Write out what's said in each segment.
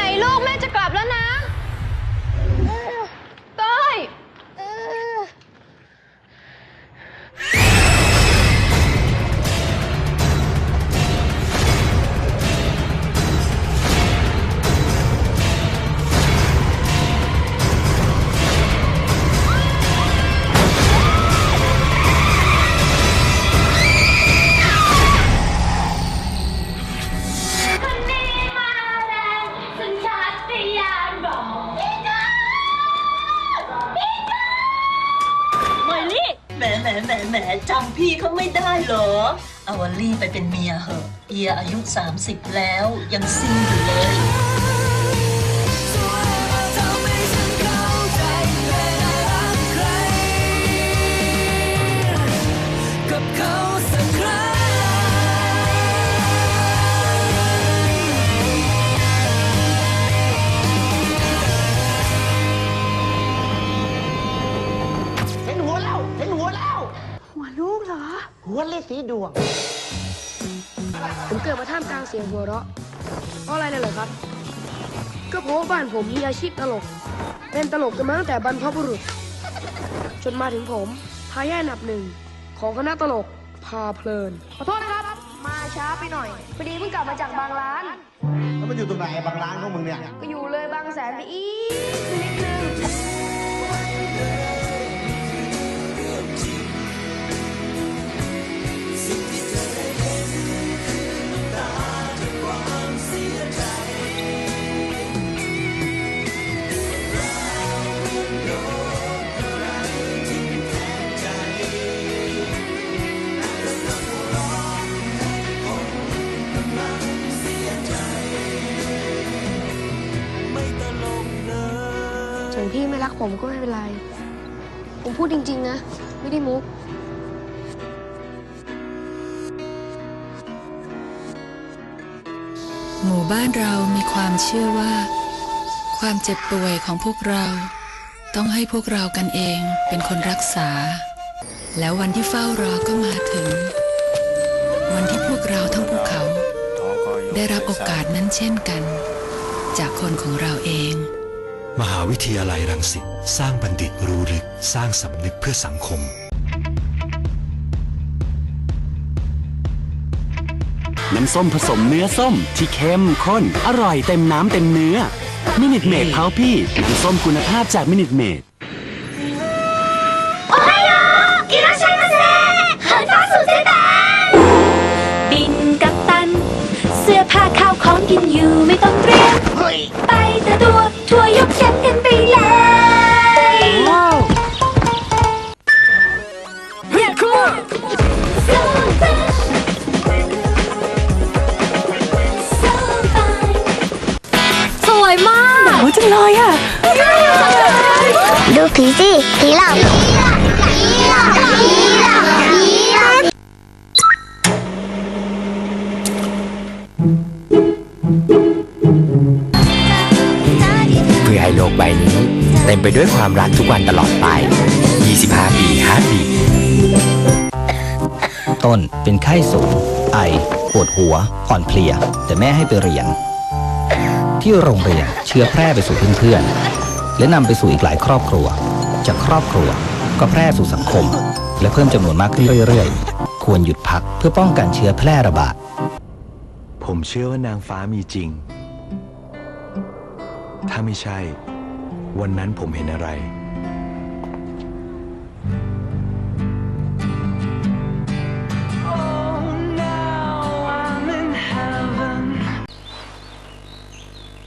नहीं लो เอาวลลี่ไปเป็นเมียเหอะ เอียอายุ 30 แล้วยังซิ่งอยู่เลย สีดวง ผมเกิดมาท่ามกลางเสียงหัวเราะ เพราะอะไรเลยเหรอครับ ก็เพราะว่าบ้านผมมีอาชีพตลก เป็นตลกกันมาตั้งแต่บรรพบุรุษ จนมาถึงผมทายาทอันดับหนึ่งของคณะตลกพาเพลิน ขอโทษนะครับ มาช้าไปหน่อยพอดีเพิ่งกลับมาจากบางร้าน แล้วมันอยู่ตรงไหนบางร้านของมึงเนี่ย ก็อยู่เลยบางแสนไปอีกนิดนึง งพี่ไม่รักผมก็ไม่เป็นไร ผมพูดจริง ๆ นะ ไม่ได้มุก หมู่บ้านเรามีความเชื่อว่า ความเจ็บป่วยของพวกเรา ต้องให้พวกเรากันเองเป็นคนรักษา แล้ววันที่เฝ้ารอก็มาถึง วันที่พวกเราทั้งภูเขา ได้รับโอกาสนั้นเช่นกัน จากคนของเราเอง มหาวิทยาลัยรังสิตสร้างบัณฑิตรู้ลึก สร้างสำนึกเพื่อสังคม น้ำส้มผสมเนื้อส้มที่เข้มข้น อร่อยเต็มน้ำเต็มเนื้อ มินิทเมดเพาพี่ น้ำส้มคุณภาพจากมินิทเมดบิ เสื้อผ้าข้าวของกินอยู่ไม่ต้องเตรียม เฮ้ยไปแต่ตัวทัวยกแชมป์กันไปเลยเรียกครูสู้ไปสู้ไปสวยมากหนาวจังเลยอะ ดูผีสิผีหลอก ต็มไปด้วยความรักทุกวันตลอดไป 25 ปีฮาร์ดบีต้นเป็นไข้สูง ไอ ปวดหัว อ่อนเพลีย แต่แม่ให้ไปเรียน ที่โรงเรียนเชื้อแพร่ไปสู่เพื่อนๆ และนำไปสู่อีกหลายครอบครัว จากครอบครัวก็แพร่สู่สังคม และเพิ่มจำนวนมากขึ้นเรื่อยๆ ควรหยุดพักเพื่อป้องกันเชื้อแพร่ระบาด ผมเชื่อว่านางฟ้ามีจริง ถ้าไม่ใช่ วันนั้นผมเห็นอะไร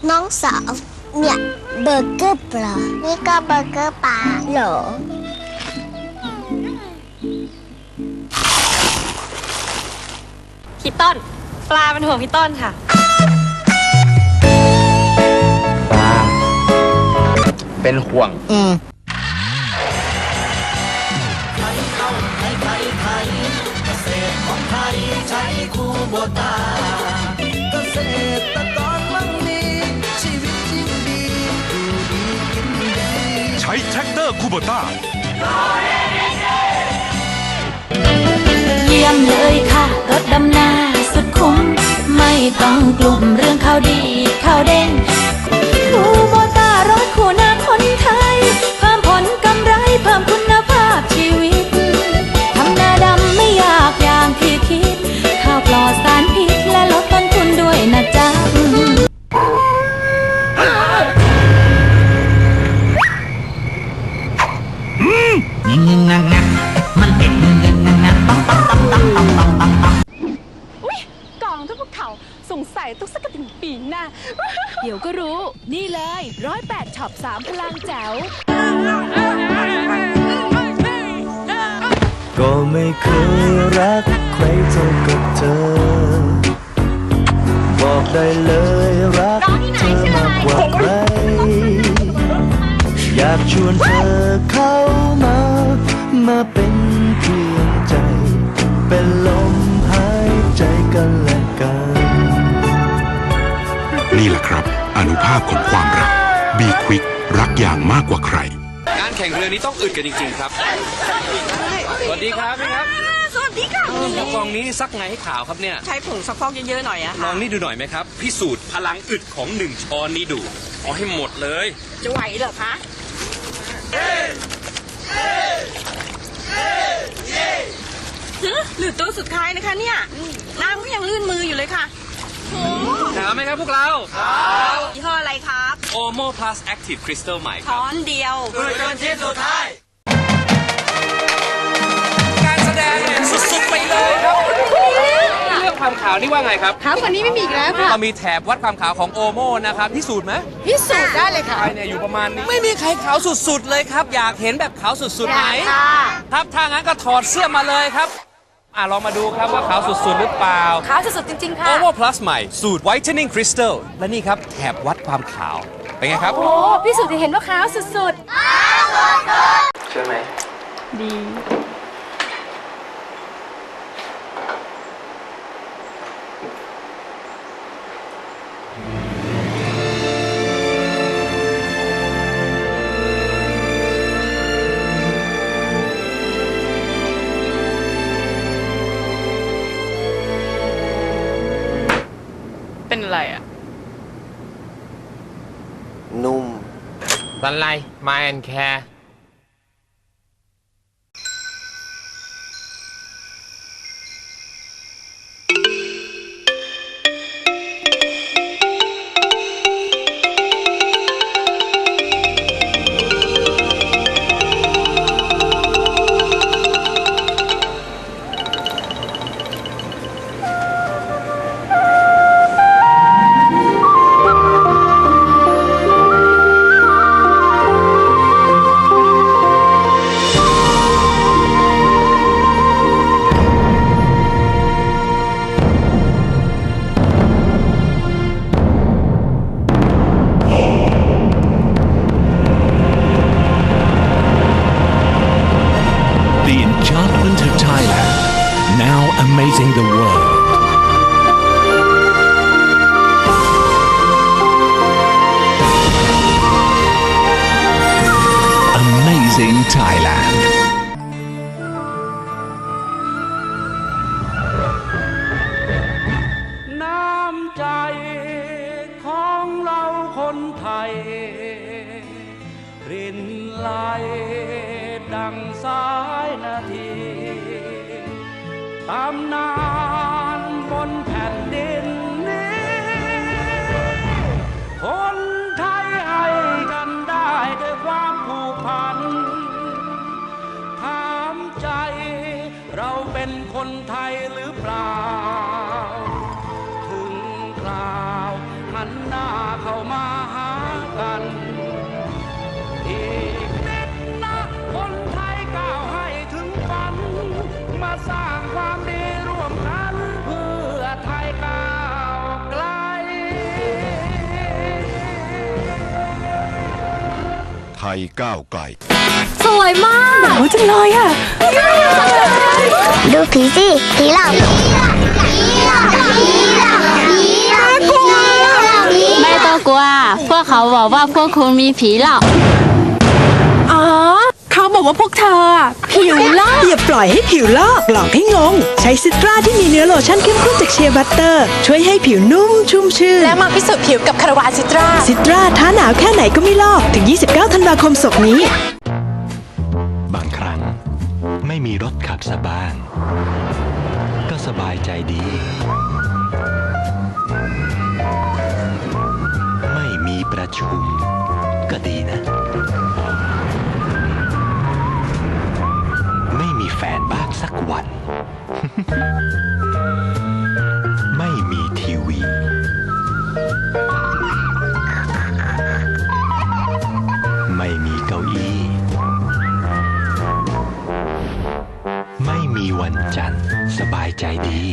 น้องสาวเนี่ยเบอร์เกอร์ปลานี่ก็เบอร์เกอร์ปลาเหรอ พี่ต้น ปลาเป็นห่วงพี่ต้นค่ะ เป็นห่วงเกษตรกรมั่งมีชีวิตยิ่งดีดูดีกินดีใช้แท็กเตอร์คูโบต้า เยี่ยมเลยค่ะ รถดำนาสุดคุ้ม ไม่ต้องกลุ่มเรื่องข่าวดีข่าวเด่นคูโบตารถคู่หน้า เพิ่มคุณภาพชีวิต ทำนาดำไม่ยากอย่างที่คิด ข้าวปลอดสารพิษและลดต้นทุนด้วยนะจ๊ะกล่องทุกภูเขาสงสัยต้องสักถึงปีหน้า เดี๋ยวก็รู้ นี่เลยร้อยแปดช็อปสามพลังแจ๋ว ก็ไม่เคยรักใครเท่ากับเธอ บอกได้เลยรักเธอมากกว่าใคร อยากชวนเธอเข้ามา มาเป็นเพียงใจ เป็นลมหายใจกันและกัน นี่แหละครับ อนุภาพของความรัก บีควิกรักอย่างมากกว่าใครการ แข่งเรือนี้ต้องอึดกันจริง ๆ ครับ สวัสดีครับพี่ครับสวัสดีค่ะเออกล่องนี้ซักไงให้ขาวครับเนี่ย ใช้ผงซักฟอกเยอะๆหน่อยอะลค่ะองนี่ดูหน่อยไหมครับ พิสูจน์พลังอึดของหนึ่งช้อนนี้ดูเอาให้หมดเลย จะไหวเหรอคะฮึหรือตัวสุดท้ายนะคะเนี่ยน้ำก็ยังลื่นมืออยู่เลยค่ะ โอ้ถามไหมครับพวกเรายี่ห้ออะไรครับ Omo Plus Active Crystal ใหม่คช้รับอนเดียวการแสดงเนี่ยสุดๆไปเลยครับเรื่องความขาวนี่ว่าไงครับ ขาวกว่านี้ไม่มีอีกแล้วค่ะเรามีแถบวัดความขาวของโอโมนะครับพิสูจน์ไหมพิสูจน์ได้เลยค่ะใช่เนี่ยอยู่ประมาณนี้ ไม่มีใครขาวสุดๆเลยครับ อยากเห็นแบบขาวสุดๆไหมครับถ้างั้นก็ถอดเสื้อมาเลยครับ อะลองมาดูครับว่าขาวสุดๆหรือเปล่า ขาวสุดๆจริง ๆ ค่ะ Omo Plus ใหม่ สูตร Whitening Crystal และนี่ครับแถบวัดความขาว เป็นไงครับ โอ้พิสูจน์จะเห็นว่าขาวสุดใช่ไหมๆดี สันไลม ไหลดังสายนาทีตำนานบนแผ่นดินนี้คน ยก้าวไกล สวยมากหนาวจังเลยอะ ดูผีสิผีหลอกผีหลอกผีหลอกผีหลอกผีหลอกผีหลอกผีหลอกไม่ต้องกลัว พวกเขาบอกว่าพวกคุณมีผีหลอกอ๋อเขาบอก ว่าพวกเธออะผิวลอกอย่าปล่อยให้ผิวลอกหลอกให้งง ใช้ซิตราที่มีเนื้อโลชั่นเข้มข้นจากเชียร์บัตเตอร์ ช่วยให้ผิวนุ่มชุ่มชื่นและมาพิสูจน์ผิวกับคาราวานซิตราซิตราท้าหนาวแค่ไหนก็ไม่ลอกถึง 29 ธันวาคมศกนี้ บางครั้งไม่มีรถขับสะบ้างก็สบายใจดี ไม่มีประชุมก็ดีนะ แฟนบ้างสักวัน ไม่มีทีวี ไม่มีเก้าอี้ ไม่มีวันจันทร์สบายใจดี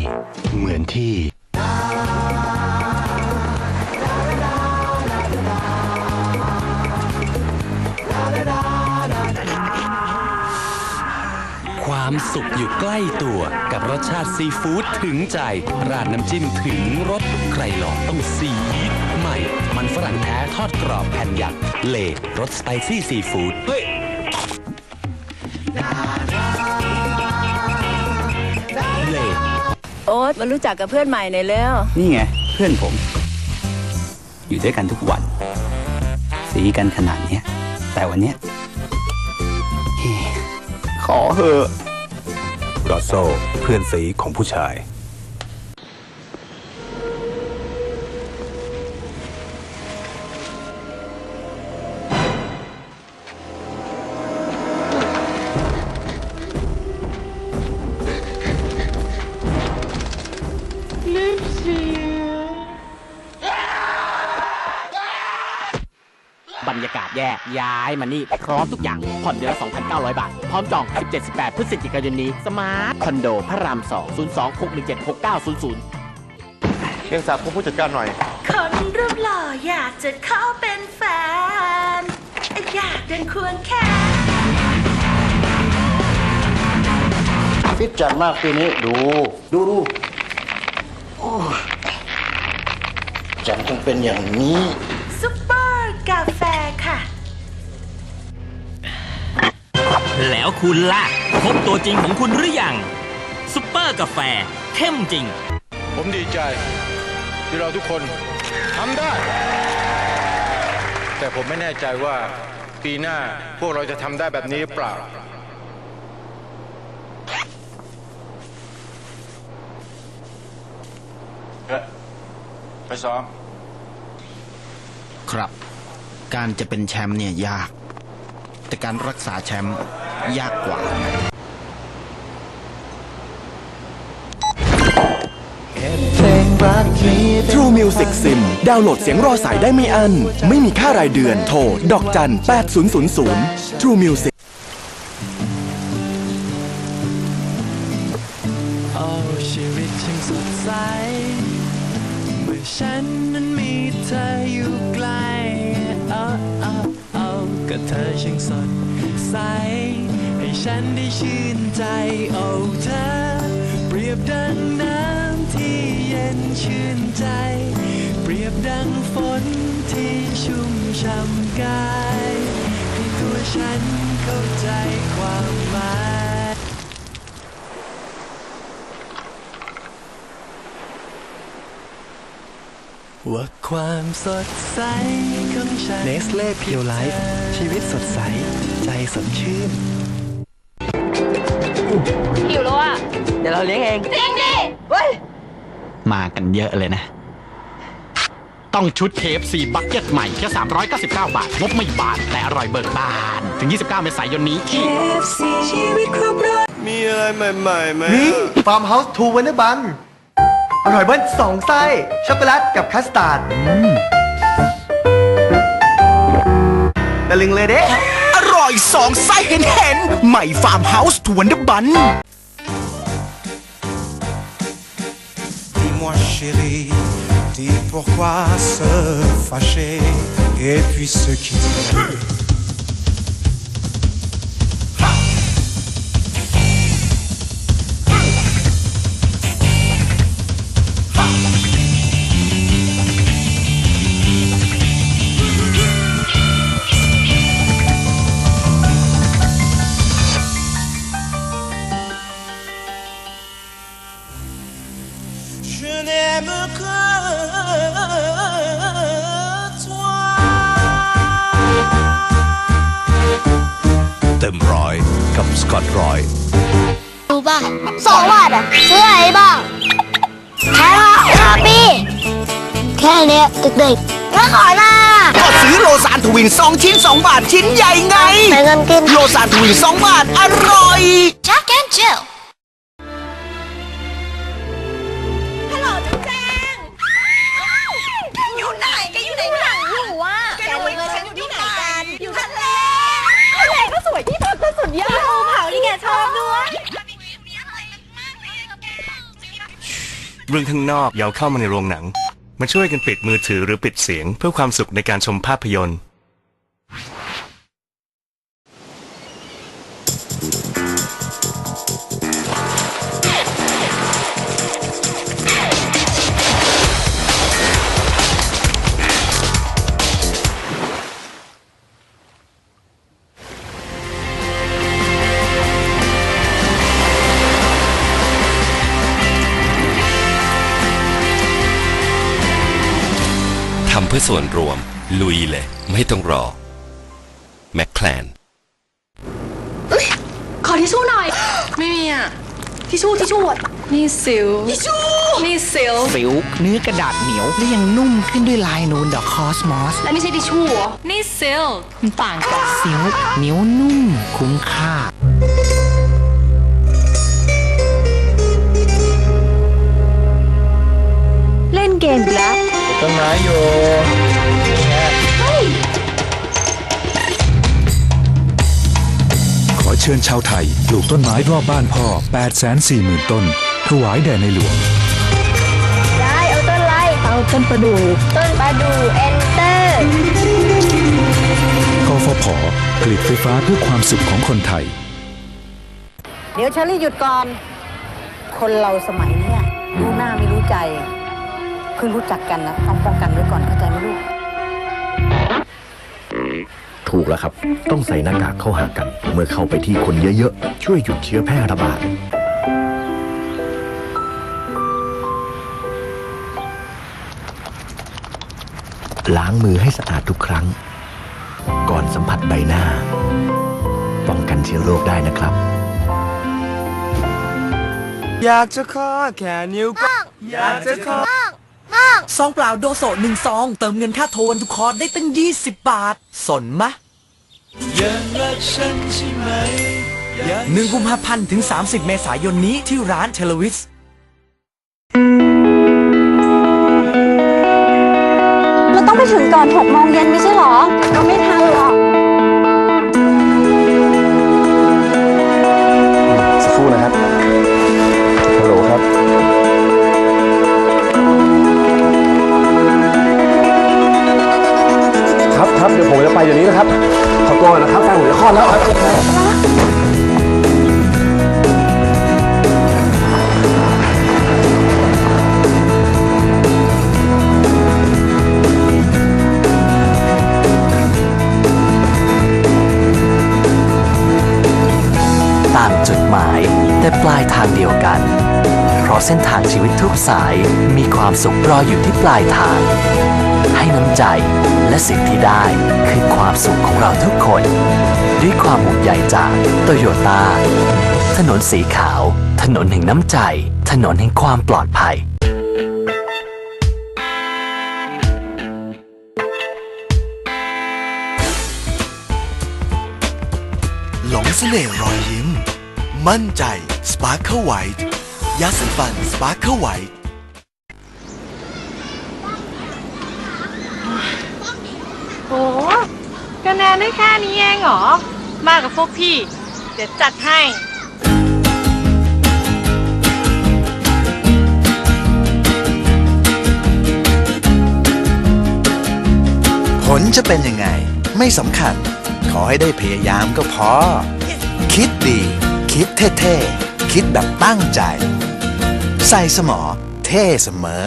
เหมือนที่ สุขอยู่ใกล้ตัว กับรสชาติซีฟู้ดถึงใจ ราดน้ำจิ้มถึงรสใครลองต้องซีดใหม่ มันฝรั่งแท้ทอดกรอบแผ่นหยักเลรสสไปซี่ซีฟู้ดเฮ้ยเลโอ๊ตมารู้จักกับเพื่อนใหม่หน่อยแล้ว นี่ไง เพื่อนผม อยู่ด้วยกันทุกวัน สีกันขนาดเนี้ยแต่วันเนี้ยเฮ้ขอเหอะ รอสโซเพื่อนสีของผู้ชาย ย่ย้ายมานี่ พร้อมทุกอย่าง ผ่อนเดือนละ2,900 บาท พร้อมจอง 17-18 พฤศจิกายนนี้ สมาร์ทคอนโดพระราม 2 02 617 6900เรียกศักดิ์ผู้จัดการหน่อย คนรูปหล่ออยากจะเข้าเป็นแฟน อยากเดินควงแขนฟิตจัดมากปีนี้ดู ดูดูโอ้ยจันคงเป็นอย่างนี้ แล้วคุณล่ะ พบตัวจริงของคุณหรือยังซุปเปอร์กาแฟเข้มจริง ผมดีใจ ที่เราทุกคนทำได้ แต่ผมไม่แน่ใจว่าปีหน้าพวกเราจะทำได้แบบนี้หรือเปล่า ไปซ้อม ครับ การจะเป็นแชมป์เนี่ยยาก แต่การรักษาแชมป์ ยากกว่า True Music Sim ดาวน์โหลดเสียงรอสายได้ไม่อันไม่มีค่ารายเดือน โทร ดอกจัน 8000 True Music ใจโอ้เธอ เปรียบดังน้ำที่เย็นชื่นใจ เปรียบดังฝนที่ชุ่มช่ำกายให้ตัวฉันเข้าใจความหมายว่าความสดใสของฉันเนสเล่เพียวไลฟ์ชีวิตสดใส ใจสดชื่น หิวแล้วอะ เดี๋ยวเราเลี้ยงเอง จริงดิเฮ้ย มากันเยอะเลยนะ ต้องชุดเคฟซีบักเก็ตใหม่แค่399 บาท งบไม่บานแต่อร่อยเบิกบาน ถึง 29 เมษายนนี้ที่ชีวิตครบรถมีอะไรใหม่ๆไหมนี่ฟาร์มเฮาส์ทูวันเดอร์บันอร่อยเบิ้ลสองไส้ ช็อกโกแลตกับคัสตาร์ดตะลึงเลยเด้อร่อย สองไส้เห็นเห็นๆใหม่ฟาร์มเฮาส์ทวนเดอร์บัน Dis-moi chérie, dis pourquoi se fâcher et puis se quitter. แค่เนี้ยเด็กๆไม่ขอหน้าก็ซื้อโลซานทวิน2ชิ้น2บาทชิ้นใหญ่ไงไปเงินกินโลซานทวิน2บาท อร่อย Jack and Jill ฮัลโหลจุ๊บแจงอยู่ไหนแกอยู่ไหนหนังอยู่วะแกรู้ไหมฉันอยู่ที่ไหนกัน อยู่ทะเลทะเลก็สวยที่พักก็สุดยอดภูเขาที่แกชอบด้วยเรื่องข้างนอกอยาวเข้ามาในโรงหนัง มาช่วยกันปิดมือถือหรือปิดเสียงเพื่อความสุขในการชมภาพยนตร์ ส่วนรวม ลุยเลย ไม่ต้องรอ แมคแคลน ขอทิชชู่หน่อย ไม่มีอะ ทิชชู่ทิชชู่อะนี่สิว ทิชชู่นี่สิว สิวเนื้อกระดาษเหนียว และยังนุ่มขึ้นด้วยลายนูนดอกคอสมอส และนี่ใช่ทิชชู่เหรอนี่ซิลมันต่างกัน สิวเหนียวนุ่ม คุ้มค่า เล่นเกมอีกแล้ว ต้นไม้อยู่ขอเชิญชาวไทยปลูกต้นไม้รอบบ้านพ่อ 840,000 ต้น ถวายแด่ในหลวง ยายเอาต้นอะไรเอาต้นประดู่ต้นประดู่เอนเตอร์กฟผผลิตไฟฟ้าเพื่อความสุขของคนไทย เดี๋ยวเชอรี่หยุดก่อน คนเราสมัยเนี้ยรู้หน้าไม่รู้ใจ คือรู้จักกันนะต้องป้องกันไว้ก่อนเข้าใจไหมลูก ถูกแล้วครับ ต้องใส่หน้ากากเข้าหากัน เมื่อเข้าไปที่คนเยอะๆ ช่วยหยุดเชื้อแพร่ระบาดล้างมือให้สะอาดทุกครั้ง ก่อนสัมผัสใบหน้า ป้องกันเชื้อโรคได้นะครับ อยากจะขอแค่นิ้วก็อยากจะขอ ซองเปล่าโดโซหนึ่งซอง เติมเงินค่าโทรวันทุกคอร์สได้ตั้ง 20 บาท สนมะยังรักฉันใช่ไหมยังหนึ่งกุมภาพันธ์ถึง 30 เมษายนนี้ที่ร้านเทเลวิสเราต้องไปถึงก่อน6โมงเย็นไม่ใช่หรอเราไม่ทันหรอกสักางชีวิตทุกสายมีความสุขรออยู่ที่ปลายทาง ให้น้ำใจและสิ่งที่ได้คือความสุขของเราทุกคน ด้วยความห่วงใยจากโตโยต้าถนนสีขาว ถนนแห่งน้ำใจ ถนนแห่งความปลอดภัยหลงเสน่ห์รอยยิ้ม มั่นใจ Sparkle White ยาสีฟัน Sparkle White โหคะแนนได้แค่นี้เองเหรอ มากับพวกพี่ เดี๋ยวจัดให้ ผลจะเป็นยังไง ไม่สำคัญ ขอให้ได้พยายามก็พอ คิดดี คิดเท่ๆ คิดแบบตั้งใจ ใส่สมอ เท่เสมอ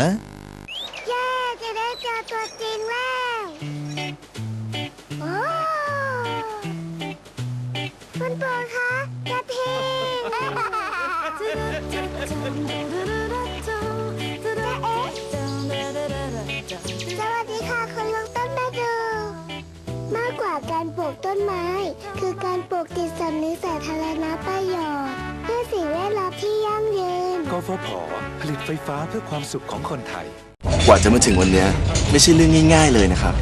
คือการปลูกจิตสำนึกสาธารณประโยชน์ เพื่อสิ่งแวดล้อมที่ยั่งยืน กฟผ ผลิตไฟฟ้าเพื่อความสุขของคนไทย กว่าจะมาถึงวันเนี้ยไม่ใช่เรื่องง่าย ๆ เลยนะครับ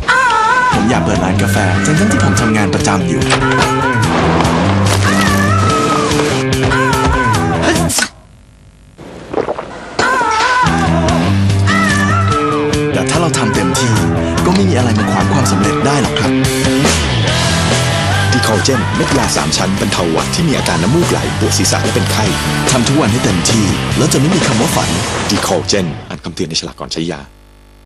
ผมอยากเปิดร้านกาแฟทั้งๆที่ผมทำงานประจำอยู่ เจนเม็ดยาสามชั้นบรรเทาหวัดที่มีอาการน้ำมูกไหลปวดศีรษะและเป็นไข้ทำทุกวันให้เต็มที่ แล้วจะไม่มีคำว่าฝันดีคอลเจนอ่านคำเตือนในฉลากก่อนใช้ยา